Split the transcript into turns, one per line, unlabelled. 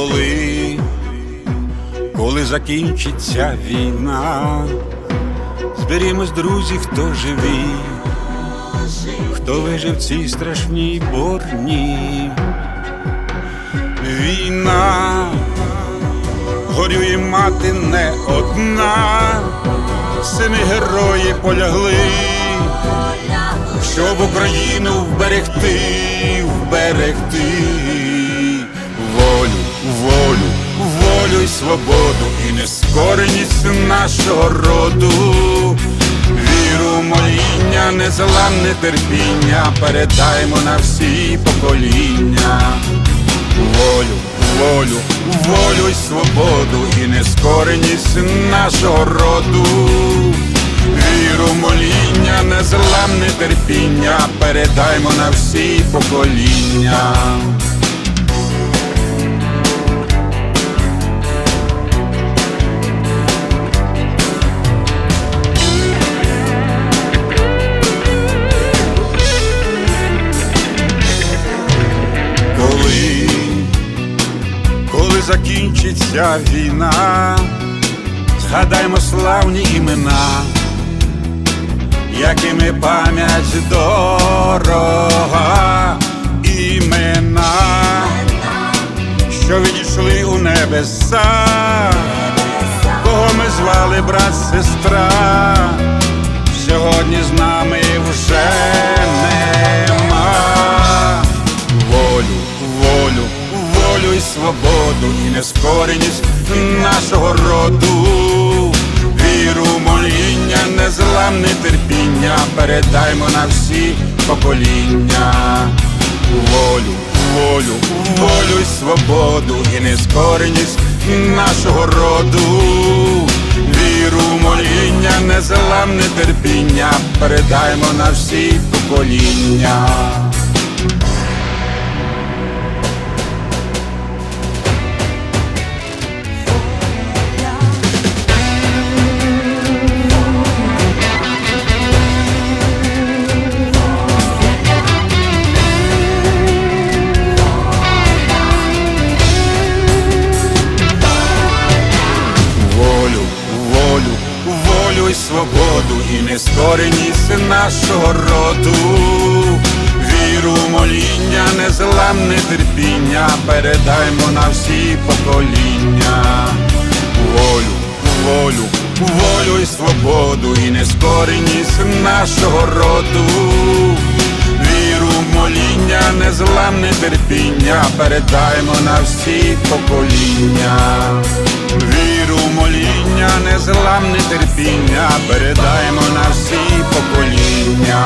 Коли, коли закінчиться війна, зберімось, друзі, хто живий, хто вижив в цій страшній борні. Війна горює мати не одна, сини герої полягли, щоб Україну вберегти, вберегти волю, й свободу і нескореність нашого роду. Віру, моління, незламне терпіння передаймо на всі покоління. Волю, волю, волю й свободу і нескореність нашого роду. Віру, моління, незламне терпіння передаймо на всі покоління. Закінчиться війна, згадаймо славні імена, якими пам'ять дорога, імена, що відійшли у небеса, кого ми звали брат, сестра, сьогодні з нами вже нема. Волю, волю свободу, і нескореність нашого роду, віру, моління, незламне терпіння передаймо на всі покоління. Волю, волю, волю і свободу, і нескореність нашого роду. Віру, моління, незламне терпіння передаймо на всі покоління. Свободу, і нескореність нашого роду, віру, моління, незламне терпіння передаймо на всі покоління, волю, волю, волю і свободу, і нескореність нашого роду. Віру, моління, незламне терпіння передаймо на всі покоління силам нетерпіння, передаймо на всі покоління.